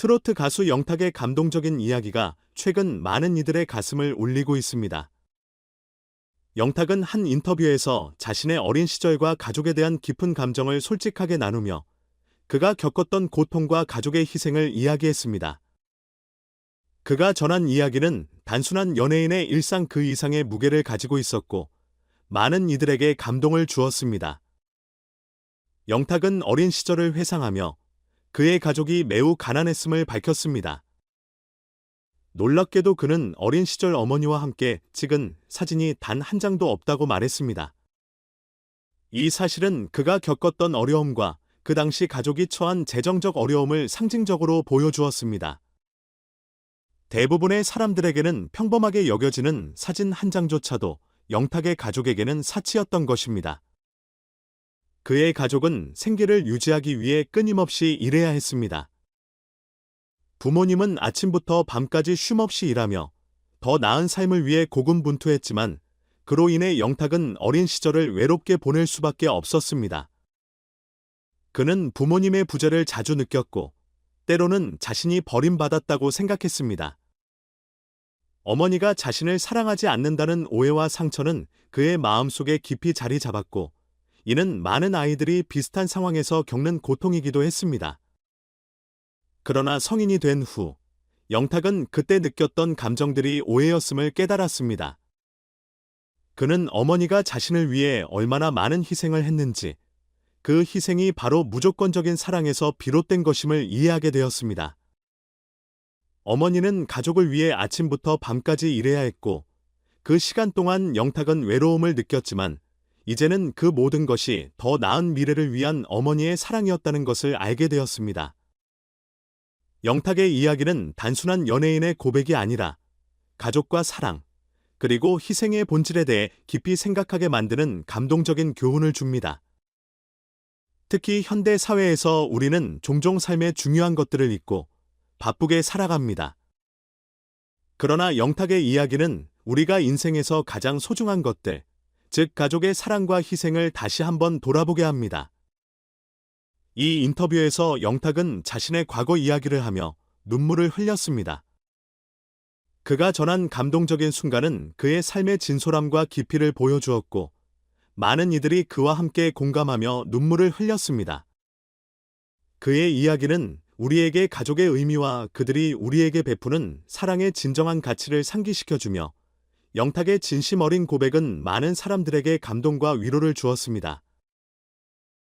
트로트 가수 영탁의 감동적인 이야기가 최근 많은 이들의 가슴을 울리고 있습니다. 영탁은 한 인터뷰에서 자신의 어린 시절과 가족에 대한 깊은 감정을 솔직하게 나누며 그가 겪었던 고통과 가족의 희생을 이야기했습니다. 그가 전한 이야기는 단순한 연예인의 일상 그 이상의 무게를 가지고 있었고 많은 이들에게 감동을 주었습니다. 영탁은 어린 시절을 회상하며 그의 가족이 매우 가난했음을 밝혔습니다. 놀랍게도 그는 어린 시절 어머니와 함께 찍은 사진이 단 한 장도 없다고 말했습니다. 이 사실은 그가 겪었던 어려움과 그 당시 가족이 처한 재정적 어려움을 상징적으로 보여주었습니다. 대부분의 사람들에게는 평범하게 여겨지는 사진 한 장조차도 영탁의 가족에게는 사치였던 것입니다. 그의 가족은 생계를 유지하기 위해 끊임없이 일해야 했습니다. 부모님은 아침부터 밤까지 쉼없이 일하며 더 나은 삶을 위해 고군분투했지만 그로 인해 영탁은 어린 시절을 외롭게 보낼 수밖에 없었습니다. 그는 부모님의 부재를 자주 느꼈고 때로는 자신이 버림받았다고 생각했습니다. 어머니가 자신을 사랑하지 않는다는 오해와 상처는 그의 마음속에 깊이 자리 잡았고 이는 많은 아이들이 비슷한 상황에서 겪는 고통이기도 했습니다. 그러나 성인이 된 후, 영탁은 그때 느꼈던 감정들이 오해였음을 깨달았습니다. 그는 어머니가 자신을 위해 얼마나 많은 희생을 했는지, 그 희생이 바로 무조건적인 사랑에서 비롯된 것임을 이해하게 되었습니다. 어머니는 가족을 위해 아침부터 밤까지 일해야 했고, 그 시간 동안 영탁은 외로움을 느꼈지만, 이제는 그 모든 것이 더 나은 미래를 위한 어머니의 사랑이었다는 것을 알게 되었습니다. 영탁의 이야기는 단순한 연예인의 고백이 아니라 가족과 사랑, 그리고 희생의 본질에 대해 깊이 생각하게 만드는 감동적인 교훈을 줍니다. 특히 현대 사회에서 우리는 종종 삶의 중요한 것들을 잊고 바쁘게 살아갑니다. 그러나 영탁의 이야기는 우리가 인생에서 가장 소중한 것들, 즉 가족의 사랑과 희생을 다시 한번 돌아보게 합니다. 이 인터뷰에서 영탁은 자신의 과거 이야기를 하며 눈물을 흘렸습니다. 그가 전한 감동적인 순간은 그의 삶의 진솔함과 깊이를 보여주었고, 많은 이들이 그와 함께 공감하며 눈물을 흘렸습니다. 그의 이야기는 우리에게 가족의 의미와 그들이 우리에게 베푸는 사랑의 진정한 가치를 상기시켜주며 영탁의 진심 어린 고백은 많은 사람들에게 감동과 위로를 주었습니다.